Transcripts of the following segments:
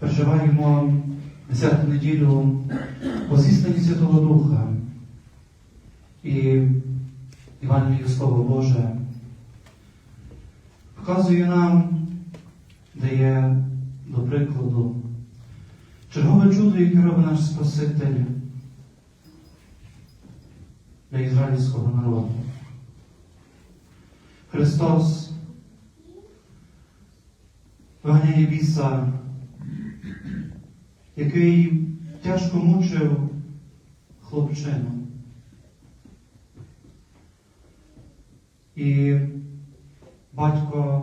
переживаємо десяту неділю Возвіснення Святого Духа і Івангелію Слово Боже показує нам, дає до прикладу чергове чудо, яке робить наш Спаситель для ізраїльського народу. Христос виганяє біса, який тяжко мучив хлопчину. І батько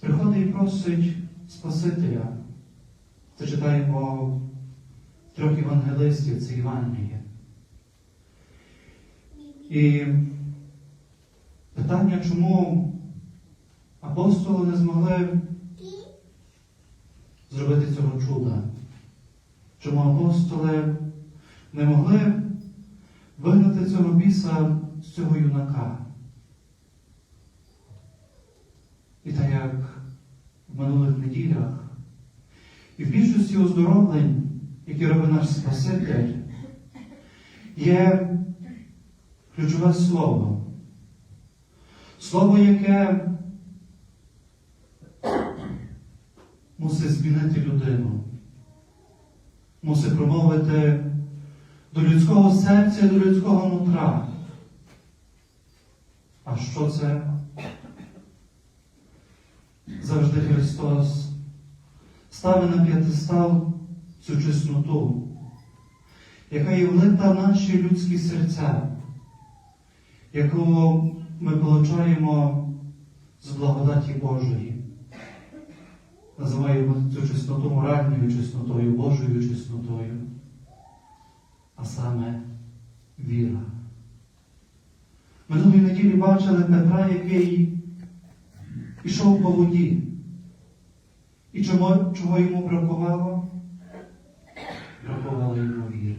приходить і просить Спасителя. Це читаємо трьох євангелистів, це Євангеліє. І питання, чому апостоли не змогли зробити цього чуда? Чому апостоли не могли вигнати цього біса з цього юнака? І так як в минулих неділях, і в більшості оздоровлень, які робить наш Спаситель, є ключове слово. Слово, яке мусить змінити людину, мусить промовити до людського серця, до людського нутра. А що це? Завжди Христос ставить на п'ятистал цю чесноту, яка є влита в наші людські серця, яку ми получаємо з благодаті Божої. Називаємо цю чесноту моральною чеснотою, Божою чеснотою, а саме віра. Минулої неділі бачили Петра, який ішов по воді. І чого, чого йому бракувало? Бракувало йому віри.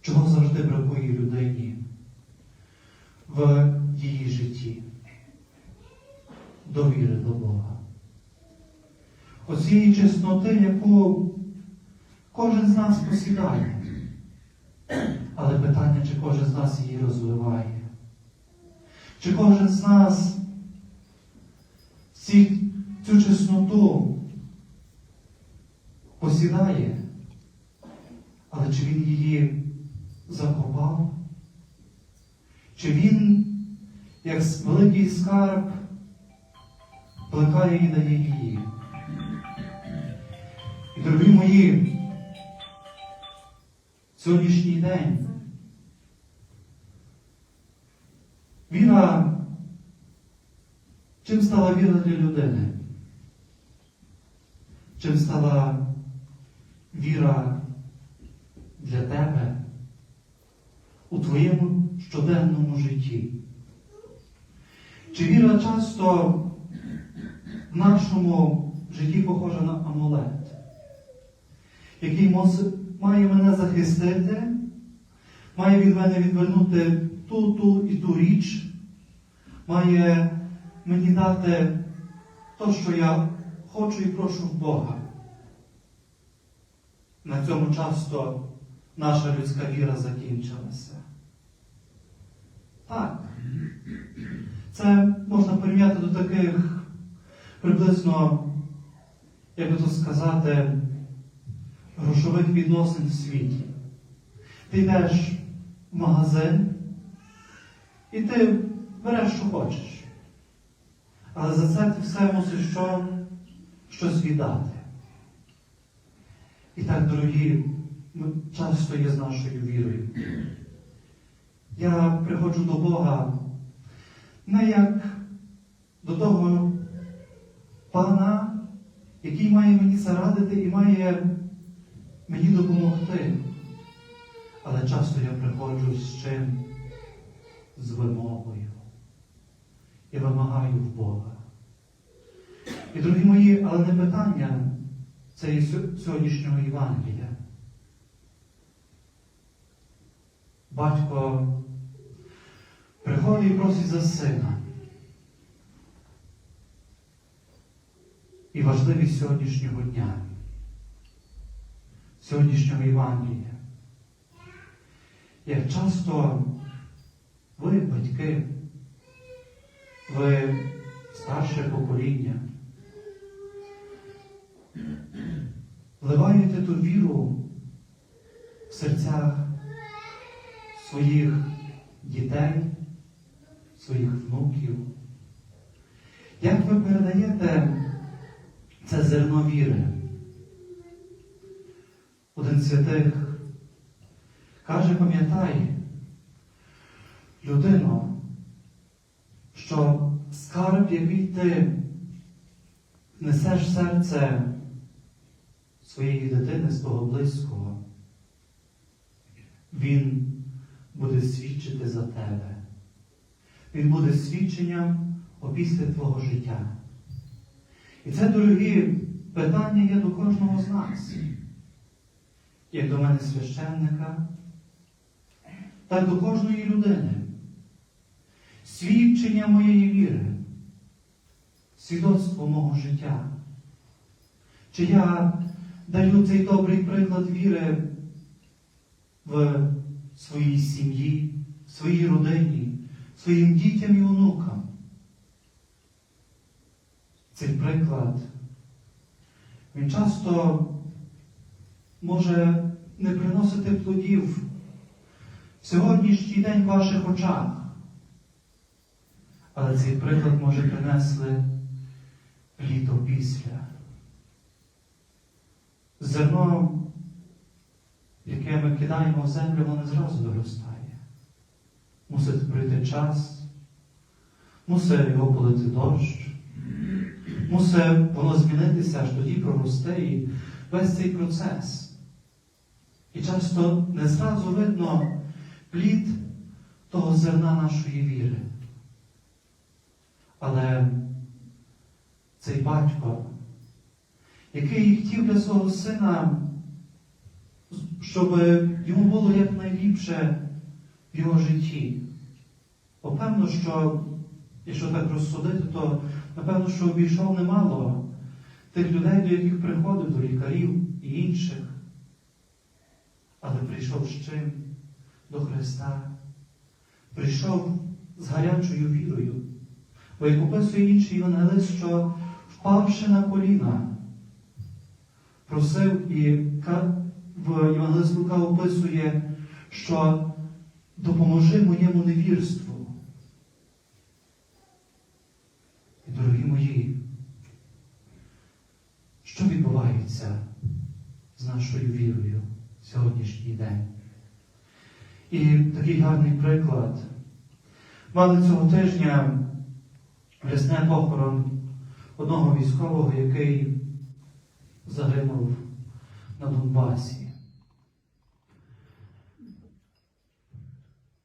Чого завжди бракує людині в її житті? Довіри до Бога. Оцієї чесноти, яку кожен з нас посідає. Але питання, чи кожен з нас її розвиває? Чи кожен з нас ці, цю чесноту посідає, але чи він її закопав? Чи він, як великий скарб, плекає і дає її? І, мої, сьогоднішній день віра Чим стала віра для людини? Чим стала віра для тебе у твоєму щоденному житті? Чи віра часто в нашому житті похожа на амулет, який має мене захистити, має від мене відвернути ту, ту і ту річ, має мені дати то, що я хочу і прошу Бога. На цьому часто наша людська віра закінчилася. Так. Це можна порівняти до таких приблизно, як би то сказати, грошових відносин в світі. Ти йдеш в магазин і ти береш, що хочеш. Але за це ти все мусиш що? щось віддати. І так, дорогі, часто є з нашою вірою. Я приходжу до Бога не як до того пана, який має мені зарадити і має мені допомогти. Але часто я приходжу з чим? З вимогою. Я вимагаю в Бога. І, дорогі мої, але не питання цієї сьогоднішнього Євангелія. Батько приходить і просить за сина. і важливість сьогоднішнього дня, сьогоднішнього Євангелія. Як часто ви, батьки, ви старше покоління, вливаєте ту віру в серцях своїх дітей, своїх внуків. Як ви передаєте це зерно віри? Один з святих каже, пам'ятай, людино, що скарб, який ти несеш серце своєї дитини, свого близького, він буде свідчити за тебе. Він буде свідченням опісля твого життя. І це, дорогі, питання є до кожного з нас. Як до мене священника, так до кожної людини. Свідчення моєї віри, свідоцтво мого життя. Чи я даю цей добрий приклад віри в своїй сім'ї, в своїй родині, своїм дітям і онукам? Цей приклад, він часто може не приносити плодів в сьогоднішній день в ваших очах. Але цей приклад може принесли літо після. Зерно, яке ми кидаємо в землю, воно зразу виростає. Мусить прийти час, мусить його полити дощ, мусить воно змінитися, аж тоді проросте і весь цей процес. І часто не зразу видно плід того зерна нашої віри. Але цей батько, який хотів для свого сина, щоб йому було якнайліпше в його житті. Бо певно, що, якщо так розсудити, то напевно, що обійшов немало тих людей, до яких приходив, до лікарів і інших. Але прийшов з чим? До Христа. Прийшов з гарячою вірою. Бо як описує інший Євангелист, що впавши на коліна, просив і в Євангелист Лука описує, що допоможи моєму невірству. І, дорогі мої, що відбувається з нашою вірою сьогоднішній день? І такий гарний приклад. Мали цього тижня Рясне похорон одного військового, який загинув на Донбасі.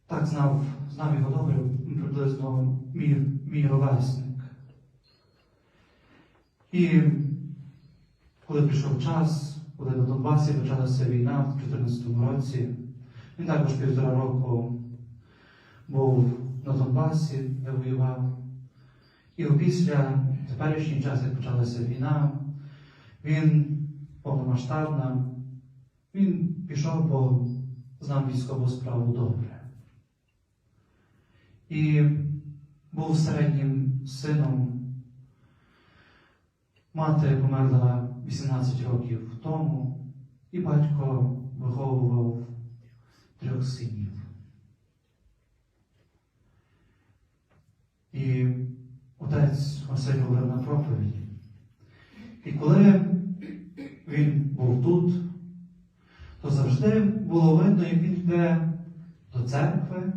Так знав, знав його добре, приблизно мій, мій ровесник. І коли прийшов час, коли на Донбасі почалася війна в 2014 році, він також півтора року був на Донбасі, де воював. І опісля теперішній час, як почалася війна, він повномасштабна, він пішов, бо знав військову справу добре. І був середнім сином. Мати померла 18 років тому, і батько виховував трьох синів. І отець Василь говорив на проповіді. І коли він був тут, то завжди було видно, як він йде до церкви.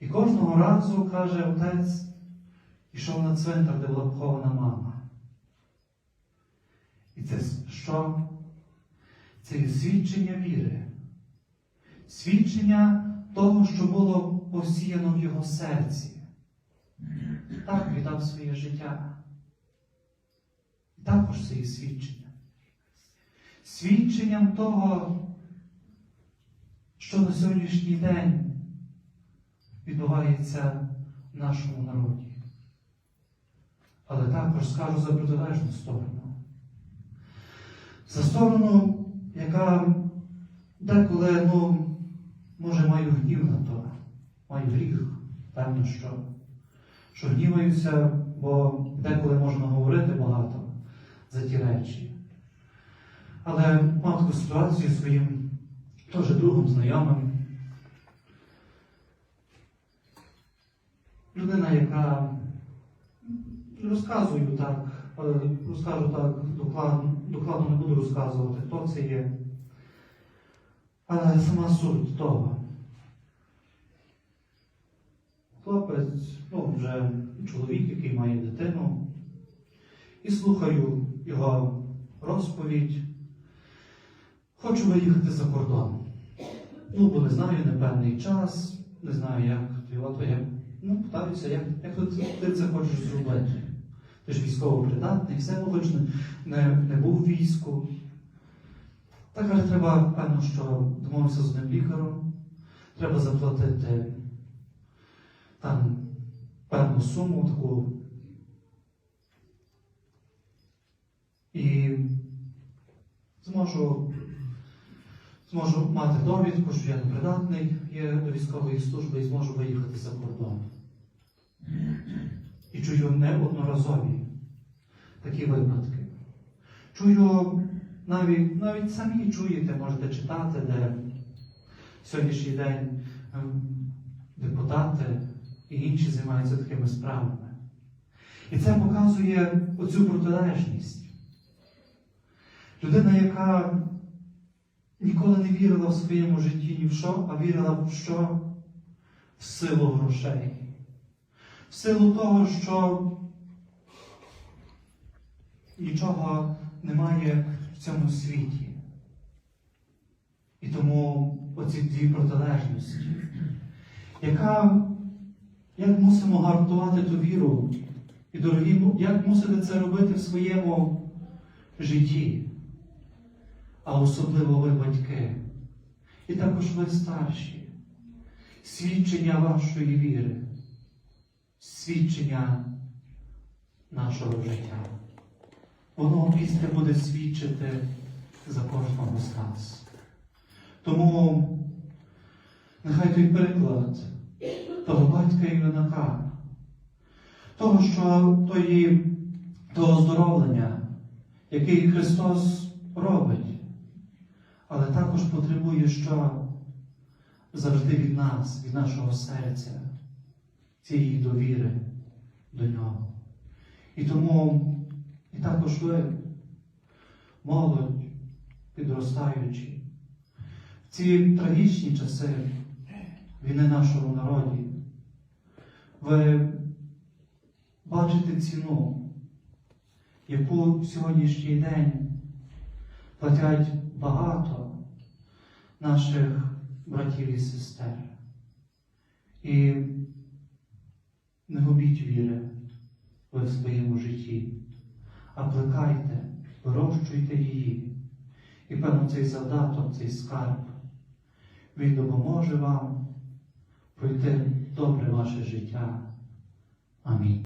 І кожного разу, каже отець, йшов на цвинтар, де була похована мама. І це що? Це свідчення віри, свідчення того, що було посіяно в його серці так віддав своє життя. І також це є свідчення. Свідченням того, що на сьогоднішній день відбувається в нашому народі. але також скажу за протилежну сторону. За сторону, яка деколи, ну, може, маю гнів на то, маю гріх, певно, що, що гніваюся, бо деколи можна говорити багато за ті речі. Але мав таку ситуацію своїм теж другом, знайомим. Людина, яка розказую так, розкажу так докладно, докладно не буду розказувати, хто це є. Але сама суть того. Хлопець, ну вже чоловік, який має дитину, і слухаю його розповідь. Хочу виїхати за кордон. Ну, бо не знаю, непевний час, не знаю, як ти от я ну, питаюся, як, як ти це хочеш зробити. Ти ж військово придатний, все ну, не, не, був в війську. Так, але треба, певно, що домовився з одним лікарем, треба заплатити там певну суму таку. І зможу, зможу мати довідку, що я непридатний є до військової служби і зможу виїхати за кордон. І чую неодноразові такі випадки. Чую навіть, навіть самі чуєте, можете читати, де сьогоднішній день ем, депутати і інші займаються такими справами. І це показує оцю протилежність. Людина, яка ніколи не вірила в своєму житті ні в що, а вірила в що? В силу грошей. В силу того, що нічого немає в цьому світі. І тому оці дві протилежності, яка, як мусимо гартувати ту віру, і дорогі, як мусите це робити в своєму житті, а особливо ви батьки, і також ви старші, свідчення вашої віри, свідчення нашого життя. Воно після буде свідчити за кожного з нас. Тому нехай той приклад того батька і юнака, того, що тої, того оздоровлення, який Христос робить, але також потребує що завжди від нас, від нашого серця, цієї довіри до нього. І тому і також ви, молодь, підростаючі, в ці трагічні часи війни нашого народі, ви бачите ціну, яку в сьогоднішній день платять багато наших братів і сестер. І не губіть віри ви в своєму житті, а плекайте, вирощуйте її. І певно цей завдаток, цей скарб, він допоможе вам пройти добре ваше життя. Амінь.